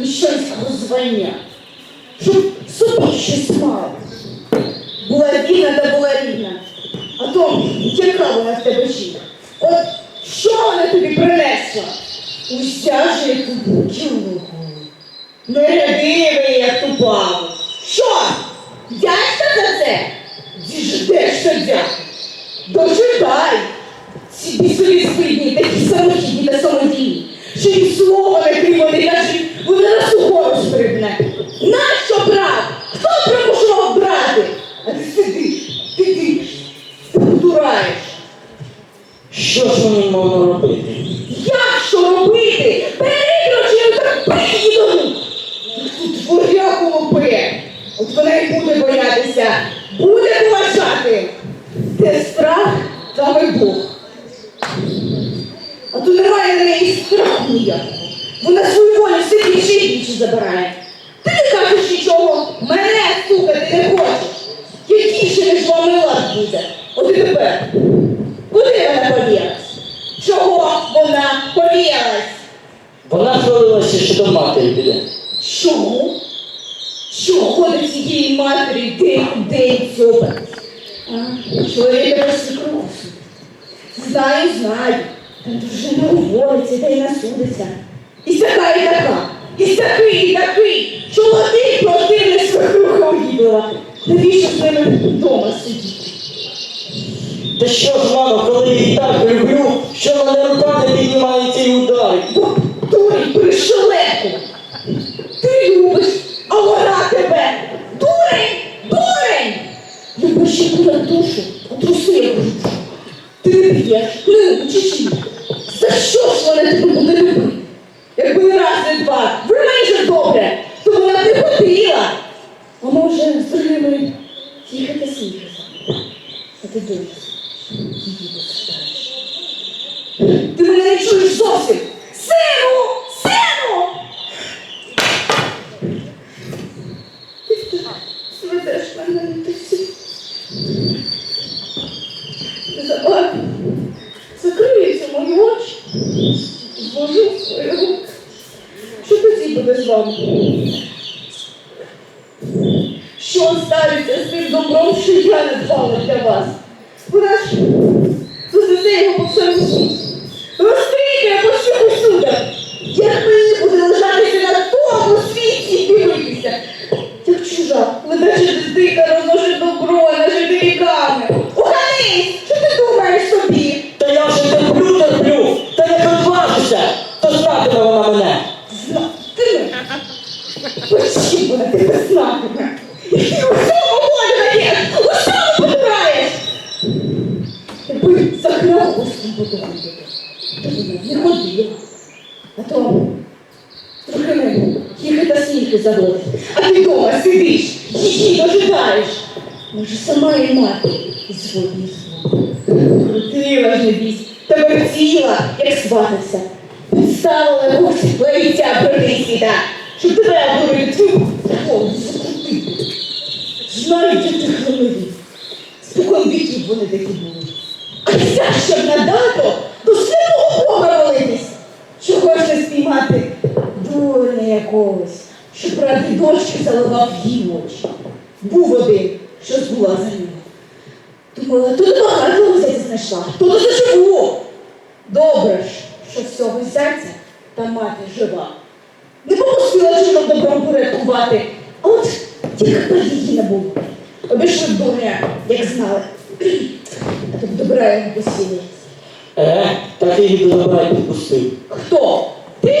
міщанського звання, щоб собі щось мав. Була рідна та була рідна. А то яка вона в тебе жінка? От що вона тобі принесла? Уся ж яку бутілку. Нерядивий, як тупав. Що? Дядька за це? Діждешся дядька. Дожидай! Ці бісові спидні, такі самохідні та самодійні, що й слова не криво не кажуть, вони на сухому штрибне. Нащо брат? Хто примушував брати? А ти сидиш, ти потураєш. Що ж мені можна робити? Як що робити? Перекручую так приїду. Тут дворяку лупи. От вона й буде боятися, буде поважати. Де страх, там і Бог. А тут немає на неї страху ніякого. Вона свою волю все більше і більше забирає. Ти не кажеш нічого, мене слухати не хочеш. Якіше між вами лад буде. От і тепер. Куди вона повірилась? Чого вона повірилась? Вона хвалилася, що до матері піде. Чого? Чого до цієї матері день у день цьоба? Чоловік розсікросу. Знаю, знаю. Та дружина уволиться та й насудиться. І така, і така. І такий, і такий. Чоловік противний свекруха уїбила. Навіщо з ними вдома сидіти? Та що ж, мамо, коли я її так люблю, що мене рука не піднімається і ударить. Бо дурень пришелепу. Ти любиш, а вона тебе. Дурень, дурень. Любиш її на душу, а труси як душу. Ти не п'єш, не її. За що ж вона тебе буде любити? Якби не раз, не два, ви майже добре, то вона не хотіла. А може, з та сміхати. А ти дуже її досаджаєш. Ти мене не чуєш зовсім! Сину! Сину! Ти ведеш мене на тисі. Незабаром закриються мої очі, зложу свої руки. Що тоді буде з вами? Що станеться з тим добром, що я не дбала для вас? Вона ж рознесе його по всьому Господь подумати, не ходила. А то трохи мене їхи та сміхи заводить. А ти дома сидиш, її дожидаєш. Може, сама і мати згодні слово. Крутила ж не бісь, та вертіла, як сватався. Підставила його лаїття пролисіда, щоб тебе обурити твою голову закрутити. Знають, як ти хвилини. Спокон віків вони такі були. Ця щоб на дато до святого Бога молитись. Чого ж не спіймати дурня якогось, що ради дощі заливав їй очі. Був один, що була за нього. Думала, то до багатого зятя знайшла, то до заживу. Добре ж, що всього зятя та мати жива. Не попустила жінок добром порядкувати, а от тільки її не було. Обійшли дурня, як знали. Тут добра. Е, так я її до добра й підпустив. Хто? Ти?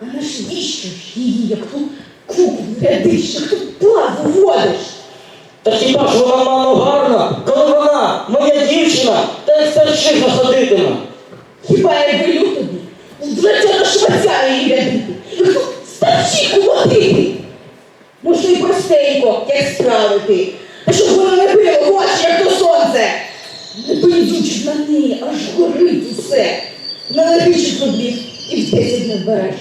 А навіщо ж її, як ту куклу рядиш, як ту плазу водиш? Та хіба ж вона, мамо, гарна, коли вона, моя дівчина, та як старшина ходитиме. Хіба я велю тобі? Злетіла шваця її рядити. Як ту старчику водити. Можна і простенько, як справити. Байдуть на неї, аж горить усе. Налетичить тобі і і в 10 не вбереш.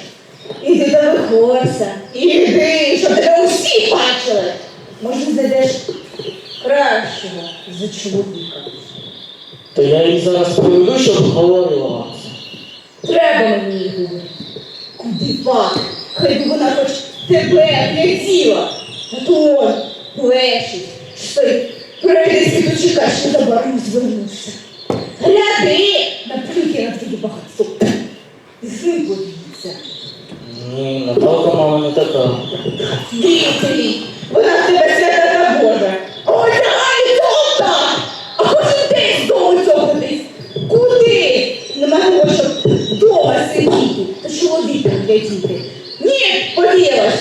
Іди та виходься, іди, щоб тебе усі бачили. Може, знайдеш кращого за чоловіка. То я її зараз приведу, щоб говорила. Треба мені її говорити. Куди пак? Хай би вона хоч тебе не тіла. А то он плещить, стоїть, перейди світу чекаєш, що забаром звернувся. Гляди, наплюки на твої багатство. І з ним подивіться. Ні, Наталка мама не така. Діти, вона в тебе свята та Божа. Ой, давай так! А хоч десь з дому цьогнутись. Куди? Нема того, щоб вдома сидіти та чоловіка глядіти. Ні, повіриш.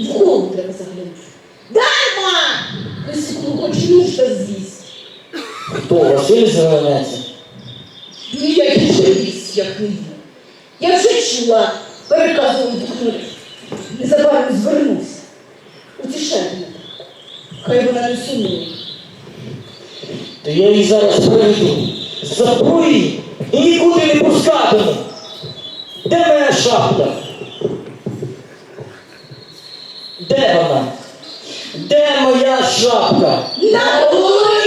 В голову треба заглянути. Дарма! Хоч нужда з'їсть. Хто Василь Зеленець? Ніякий живість, як не. Я вже чула, переказував духнули. Незабаром звернувся. Утішай мене. Хай вона не сумує. То я її зараз приведу. Запру її і нікуди не пускатиму. Де моя шапка? Де вона? Де моя шапка? На голові,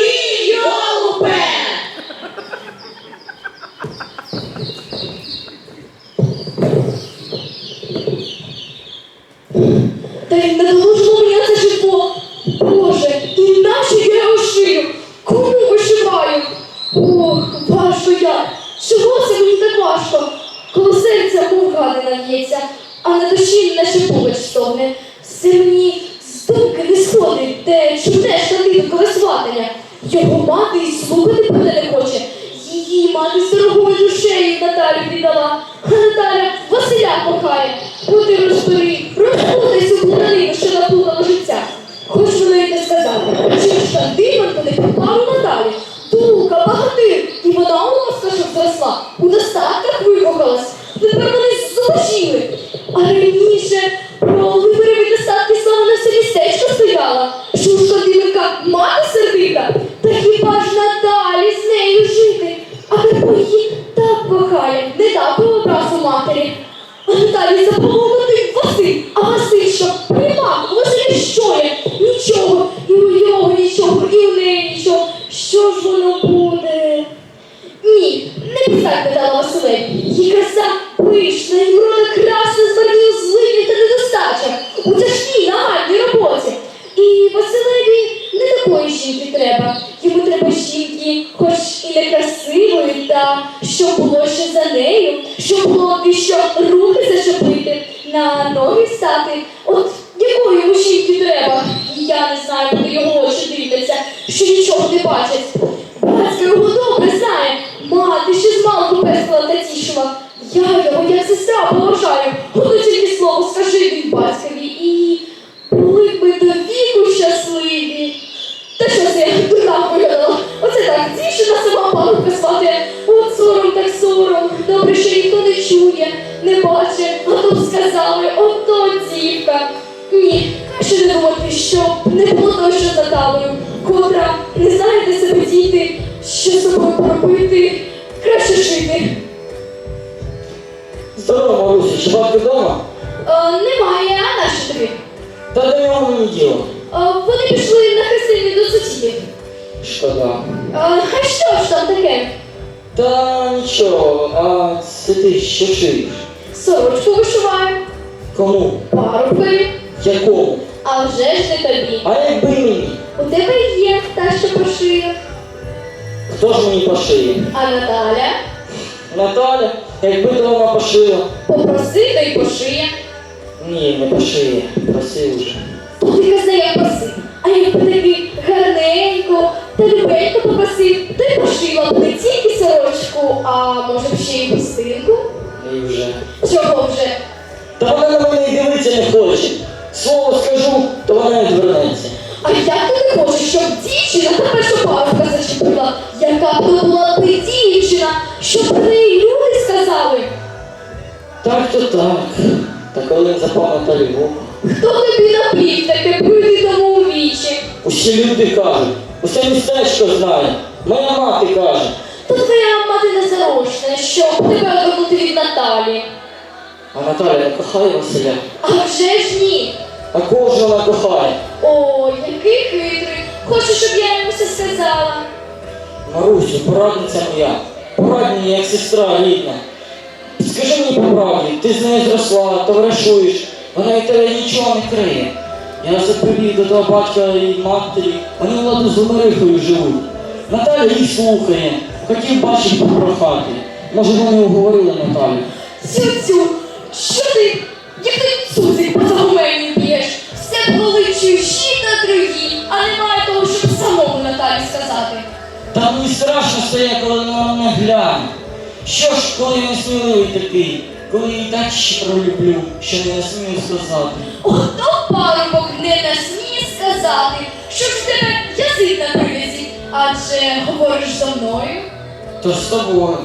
достатках викохалась. Тепер вони золочіли. А і що руки зачепити, на ноги стати. От якої йому жінки треба? Я не знаю, куди його очі дивляться, що нічого не бачать. Батько його добре знає. Мати ще з малку пескала та тішила. Я його як сестра поважаю. Одно тільки слово скажи він батькові і були б ми до віку щасливі. Та що це я дурна вигадала? Оце так, дівчина сама палубка сватає. От сором так сором. Добре, що ніхто не чує, не бачить, б сказали, ото дівка. Ні, краще не думати, що не було того, що за талою, котра не знає, де себе діти, що з собою поробити, краще жити. Здорово, Марусі, чи бабки вдома? Е, немає, а нащо тобі? Та до нього мені діло. Е, вони пішли на хрестини до сусідів. Шкода. Е, а що ж там таке? Та нічого, а це ти що шиєш? Сорочку вишиваю, Кому? парубкові, Якому? а вже ж не тобі. А якби мені? У тебе є та, що пошиє, Хто ж мені пошиє? а Наталя Наталя, якби то вона пошила. попроси, то й пошиє. Ні, не пошиє. Просив уже. То ти кази, як проси. А якби тобі гарненько та любенько попросив, то й пошила б не тільки сорочку, а може б ще й гостинку. І вже. Чого вже? Та вона на мене і дивитися не хоче. Слово скажу, то вона не відвернеться. А як ти не хочеш, щоб дівчина та перша парубка зачепила? Яка б то була ти дівчина, щоб про неї люди сказали? Так то так. Та коли не запав Наталі Бог. Хто тобі наплів таке бити тому у вічі? Усі люди кажуть, усе містечко знає. Моя мати каже. Налячне, щоб тебе одвернути від Наталі. А Наталя не кохає Василя. А вже ж ні. А кого ж вона кохає? О, який хитрий. Хочеш, щоб я йому все сказала? Марусю, порадниця моя, порадь мені як сестра рідна. Скажи мені по правді, ти з нею зросла, товаришуєш, вона від тебе нічого не криє. Я все привів до того батька і матері, вони владу з Омерихою живуть. Наталя їх слухає, хотів бачити попрохати. Може вони уговорили Наталю. Цю-цю, що ти, як ти цуцик по загумені б'єш? Все поличуєш щит на другій, а немає того, щоб самому Наталі сказати. Та мені страшно стає, коли на мене гляне. Що ж, коли я сміливий такий, коли я і так щиро люблю, що не смію сказати. Ото парубок не насміє сказати, що ж в тебе язик на привязі, адже говориш зо мною. То з тобою.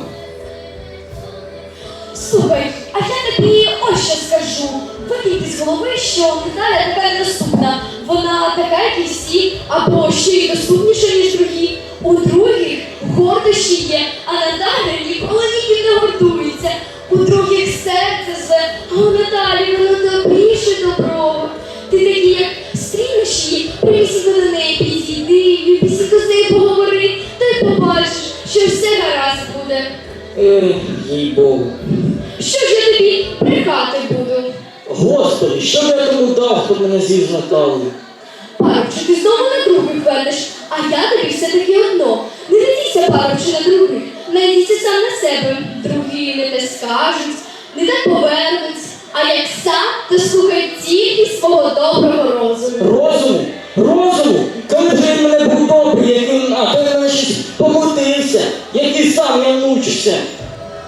Слухай, а я тобі ось що скажу. Викиньте з голови, що Наталя така недоступна. Вона така, як і всі, або ще й доступніша, ніж другі. У других гордощі є, а Наталя ніколи ніким не гордується. У других серце зле, а у Наталі воно добріше доброго. Ти такий, як стрінеш її, присіду до неї підійди, любісінько з нею поговори, та й побачиш, що все гаразд буде. Їй Богу. Брехати буду? Господи, що б я тому дав, хто мене з'їв з Парубче, ти знову на других ведеш, а я тобі все-таки одно. Не надійся, парубче, на других, надійся сам на себе. Другі не те скажуть, не те повернуть, а як сам, то слухай тільки свого доброго розуму. Розуму? Розуму? Коли ж він мене був добрий, як він, а то він мене щось помутився, як і сам я мучився.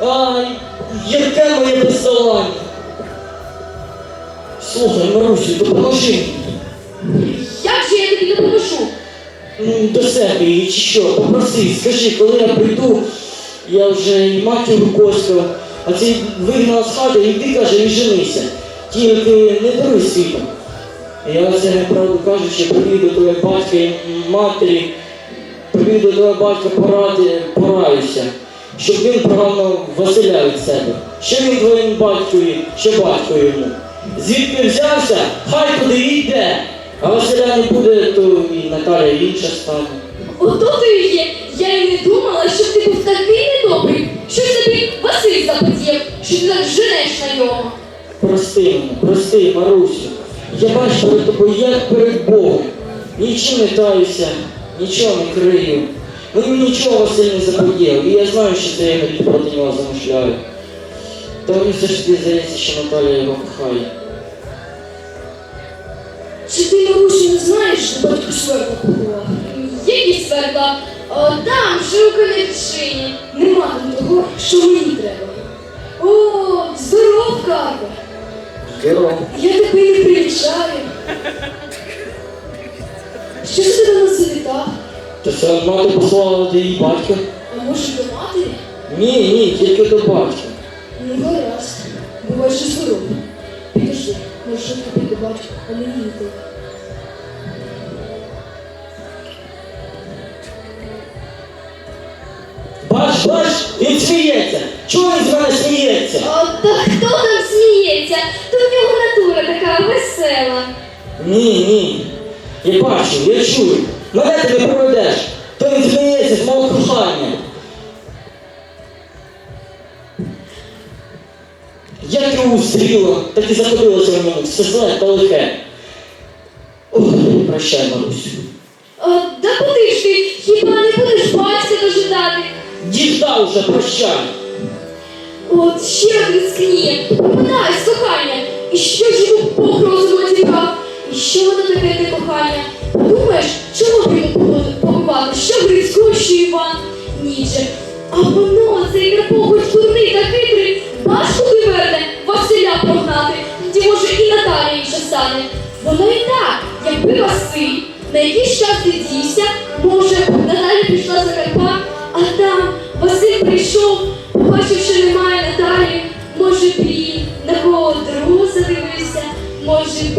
Ай, яке моє бездолання. Слухай, Марусю, допоможи мені. Як же я тобі допоможу? Ну, до себе її чи що, попроси, скажи, коли я прийду, я вже і матір Коська, а цей вигнала з хати, іди, каже, і женися. Тільки не даруй світом. Я це неправду кажучи, привів до твоєї батька і матері, привів до твого батька поради, пораюся, щоб він прогнав Василя від себе. Що він твоєму батькові, що батько йому. Звідки взявся, хай туди і йде. А Василя не буде, то і Наталя інша стане. Ото ти і є. Я й не думала, що ти був такий недобрий. Що тобі Василь запотів, що ти так женеш на нього. Прости мене, прости, Марусю. Я бачу перед тобою, як перед Богом. Нічим не таюся, нічого не крию. Мені нічого Василь не заподіяв, і я знаю, що це я гріх проти нього замишляю. Та мені все ж таки здається, що Наталя його кохає. Чи ти, Марусю, не знаєш, що батько свердло поховав? Які свердла? О, там, же у кам'ячині. Нема там того, що мені треба. О, здоров, Карпе. Здорово. Я тебе не привічаю. Що ж ти до нас завітав? То це мати послала до її батька? А може до матері? Ні, ні, тільки до батька. Ну, гаразд. Бувай ще здоровий. Підожди, може, що тобі до батька, а не так. Бач, бач, він сміється. Чого він з мене сміється? О, та хто там сміється? То в нього натура така весела. Ні, ні. Я бачу, я чую. Мене ти не проведеш. То він сміється з мого кохання. Як його устріло, так і заходилося в ньому все зле та лихе. Ой, прощай, Марусю. О, да куди ж ти? Хіба не будеш батька дожидати? Діжда уже, прощай. От ще один скніє, попадай з кохання. І що ж йому Бог розуму? І що воно таке те кохання? Думаєш, чому б йому побивати? Що Грицько, що Іван? Ні же. А воно, цей Карпо, хоч дурний та хитрий, бач, куди верне Василя прогнати, тоді може і Наталія інша стане. Воно і так, якби Василь на якийсь час дівся, може, Наталя пішла за Карпа, а там Василь прийшов, побачив, що немає Наталі, може б і на кого другу задивився, може